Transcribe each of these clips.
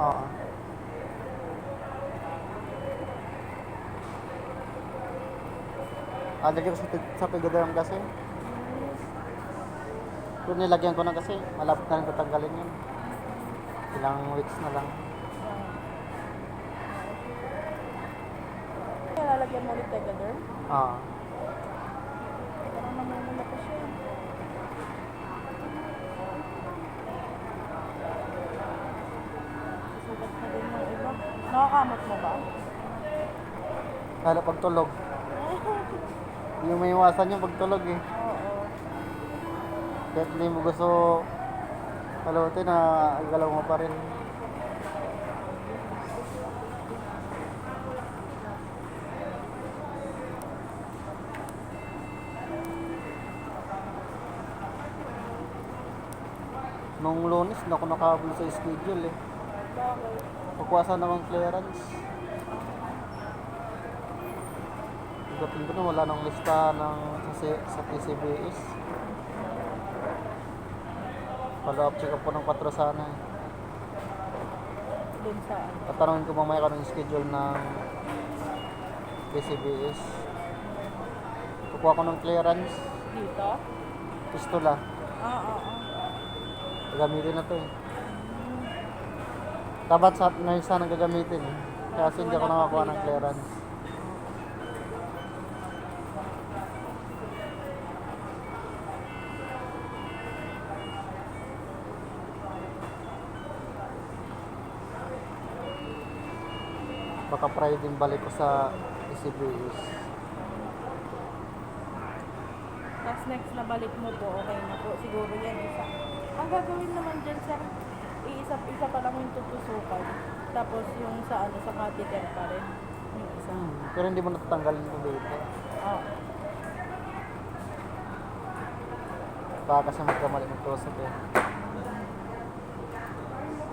Oo. Ah, lagyan ko sa, tig- sa tigaderm kasi. Kung nilagyan ko na kasi, malapit na rin tatanggalin yun. Ilang weeks na lang. Kaya lalagyan mo ulit Tegaderm? Oo. Parang namumula pa siya. Susugat na din yung iba. Nakakamot mo ba? Lalo pagtulog. Hindi mo iwasan yung pagtulog eh. Oo. Kahit hindi mo gusto palutin na galaw mo pa rin. Nung lunes, na ako nakahabol sa schedule eh. Bakit? Kukuha sana ng clearance. Pagdating ko na, wala nang lista ng sa, sa PCBS. Follow up check up po ng 4 sana. Dun saan? Tatanungin ko mamaya kung anong schedule ng PCBS. Kukuha ko ng clearance. Dito? Pistol ah. Ah, oo. oo. Gagamitin na to eh. Dapat sa ngayon sana gagamitin eh. Kasi hindi ako nakakuha ng clearance. Baka Friday balik ko sa ECBS. Tapos next na balik mo po, okay na po. Siguro yan isa. Ang gagawin naman dyan, sir, iisa-isa pa lang yung tutusukan. Tapos yung sa ano, sa catheter pa rin. Yung isa. Hmm, pero hindi mo natatanggalin ito dito. Oo. Baka kasi magkamali magtusok eh.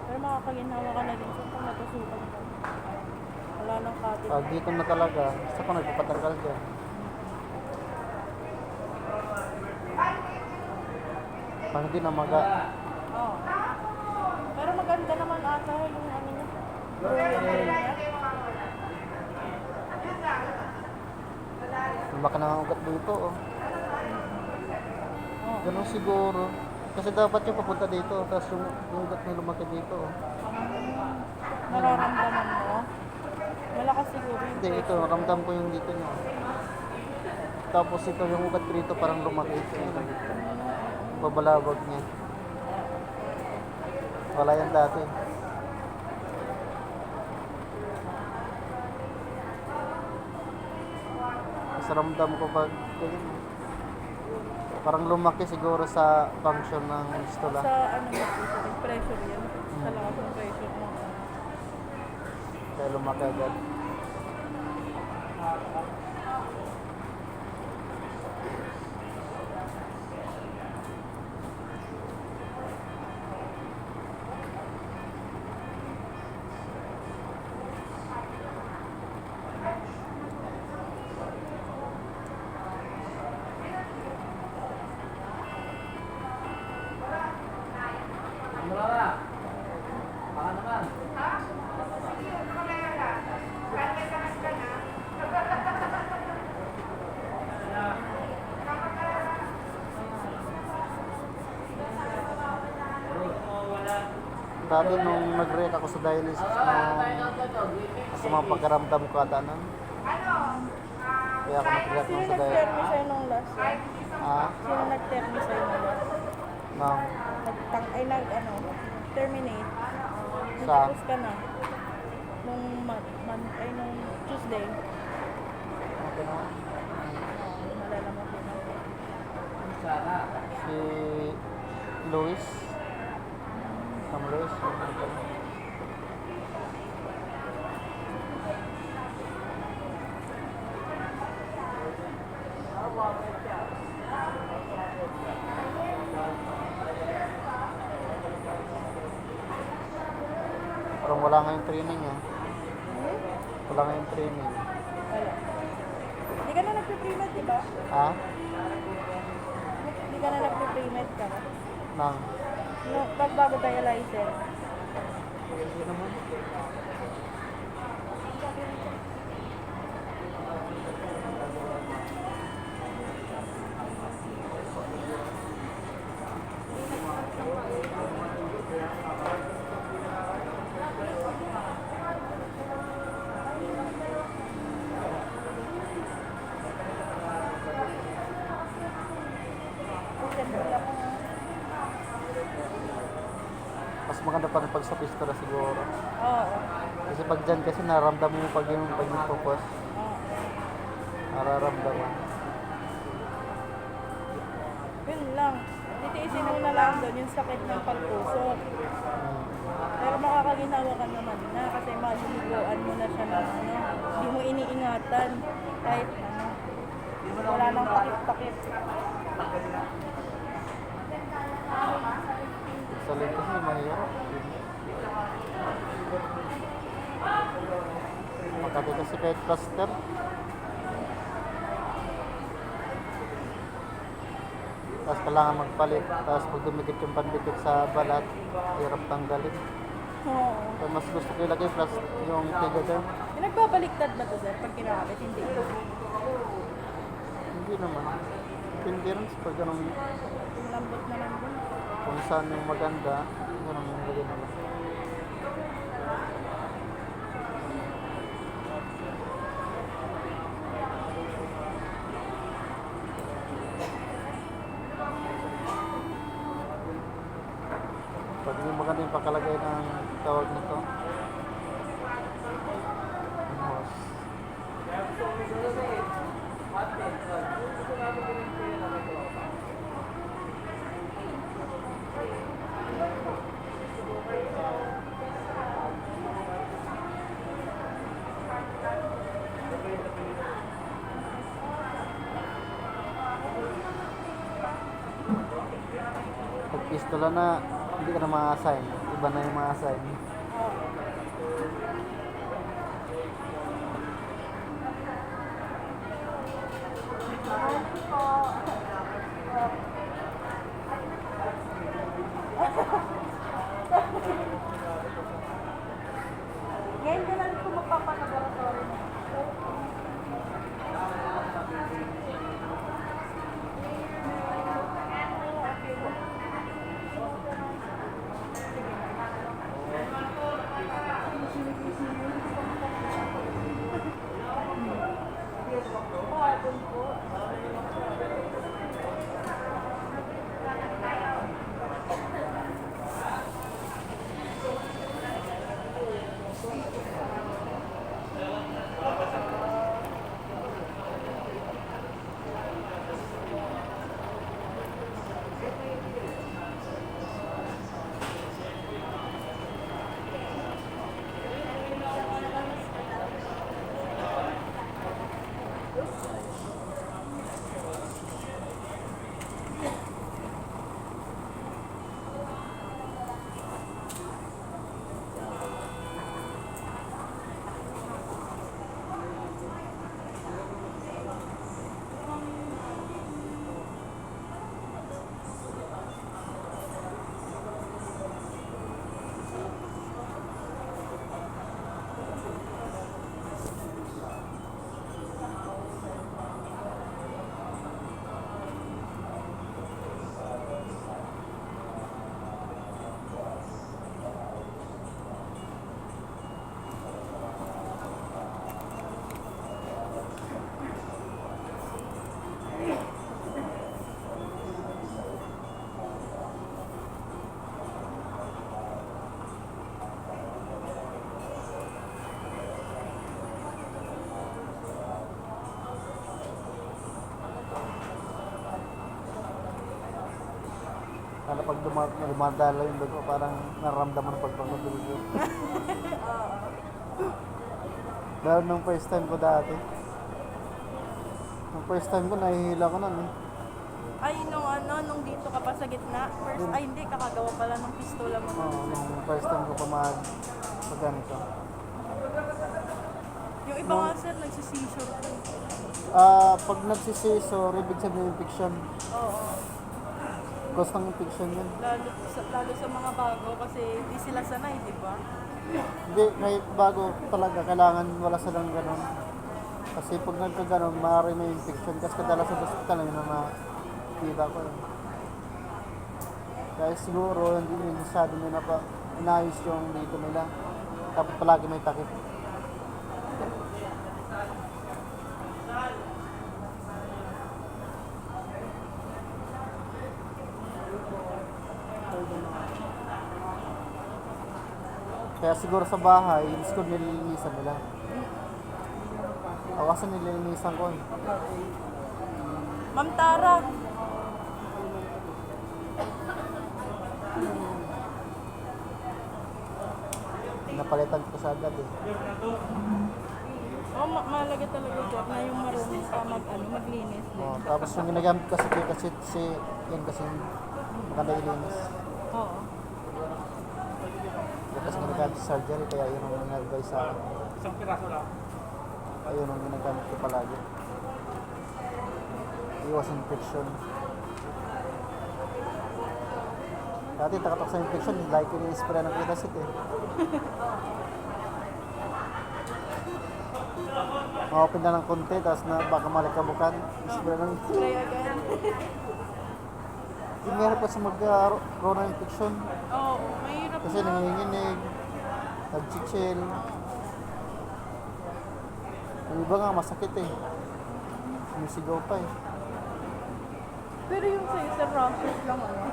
Pero makakaginawa ka na din sa kung natusukan ka. Wala nang catheter. Pag dito na talaga, sa ko nagpapatanggal dyan. Pag hindi na maga, Oo. Pero maganda naman ata yung ano niya. Yung drill niya. lumaki na ang ugat dito oh. Ganun siguro. Kasi dapat yung papunta dito, tapos yung, ugat na lumaki dito oh. Nararamdaman mo? Malakas siguro yung Hindi, ito, ramdam ko yung dito niya. Tapos ito, yung ugat dito parang lumaki ito. Babalabag niya. Wala yan dati. Mas ramdam ko pag ganyan. Parang lumaki siguro sa function ng fistula. Sa ano sa pressure yan. Sa lakas ng pressure mo. Kaya lumaki agad. Dati nung nag-react ako sa dialysis nung sa mga pagkaramdam ko kada nun. Kaya ako nag-react Sino nung sa nag-termi dialysis. sa'yo nung last year? Ah, Sino nag-termi sa'yo nung last? nang Nagtang, ay nag, ano, terminate. Sa? Tapos ka na. Nung month, month, ay nung Tuesday. okay na. Malalaman ko na. Si Luis. Sam Luis. yung ano pala. Parang wala nga yung training eh. Hmm? Wala nga yung training. Wala. Hindi ka na nagpe-premed, di ba? Ha? Hindi ka na nagpe-premed ka. Nang No, pag bago tayo license. Sige naman. Mas maganda pa rin pag sa pistola siguro. Oo. Kasi pag dyan kasi nararamdaman mo pag yung pag yung focus, nararamdaman. Yun lang. Titiisin mo na lang doon yung sakit ng pagtusok. Hmm. Pero makakaginawa ka naman na kasi maluluguan mo na siya ng ano. Hindi mo iniingatan. Kahit ano. Wala nang takip-takip. Sa leg kasi mahirap. Makati kasi kahit plaster. Tapos kailangan magpalit. Tapos pag dumikit yung pandikit sa balat, hirap tanggalin. Oo. So, mas gusto ko ilagay plus yung tiga dyan. Pinagbabaliktad ba to sir pag kinakabit? Hindi. Hindi naman. Hindi rin sa pag ganun, Yung lambot naman dun. Kung saan yung maganda, ganun yung lagay na lang. Pag hindi maganda yung pakalagay ng tawag nito. Pistola na, hindi ka na ma-assign. Iba na yung ma-assign. Lalo pag duma- dumadala yung dugo, parang nararamdaman ng pagpangod ng dugo. Lalo nung first time ko dati. Nung first time ko, nahihila ko nun eh. Ay, nung ano, nung dito ka pa sa gitna. First, ay hindi, kakagawa pala ng pistola mo. Oo, nung first time ko pa mag, mag ganito. Yung iba nga sir, nagsisisure. Ah, pag nagsisisor, ibig sabihin infection. Oo. Cause ng infection yun. Lalo sa, lalo sa mga bago kasi di sila sanay, di ba? Hindi, kahit bago talaga, kailangan wala silang ganun. Kasi pag nagkaganon, maaari may infection. Kasi kadalasan sa hospital, yun ang nakita ko. eh. Kaya siguro, hindi nila masyado nila pa inayos yung dito nila. Tapos palagi may takip. Kaya siguro sa bahay, yung school nililinisan nila. Awasan nililinisan ko eh. Ma'am Tara. Napalitan ko sa agad eh. Oh, ma- mahalaga talaga sir na yung marunong ka mag, ano, maglinis. Oh, tapos yung ginagamit kasi ko kasi si yan kasi maganda ilinis. Oo. Ginagamit surgery kaya yun ang nag-advise sa akin. Isang piraso lang. Ayun ang ginagamit ko palagi. Iwas infection. Dati takatok sa infection, like ko ni-spray ng kitasit eh. Ma-open na ng konti, tapos na baka malikabukan. Spray ng Spray agad. Yung meron pa sa mag-corona infection. Oo, mahirap Kasi na. nanginginig, nag-chichil. Yung iba nga masakit eh. Sumisigaw pa eh. Pero yung sa'yo, sir, rashes lang ano?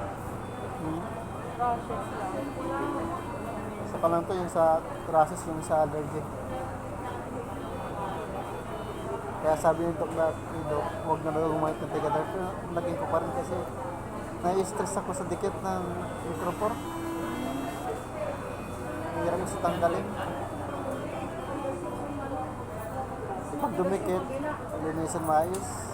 Hmm. Rashes lang. Saka lang to yung sa process yung sa allergy. Kaya sabi na, ni Doc, huwag na daw gumamit ng tigadar. Pero naging ko pa rin kasi nai-stress ako sa dikit ng micropore. Sa tanggalin. Pag dumikit, linisan maayos.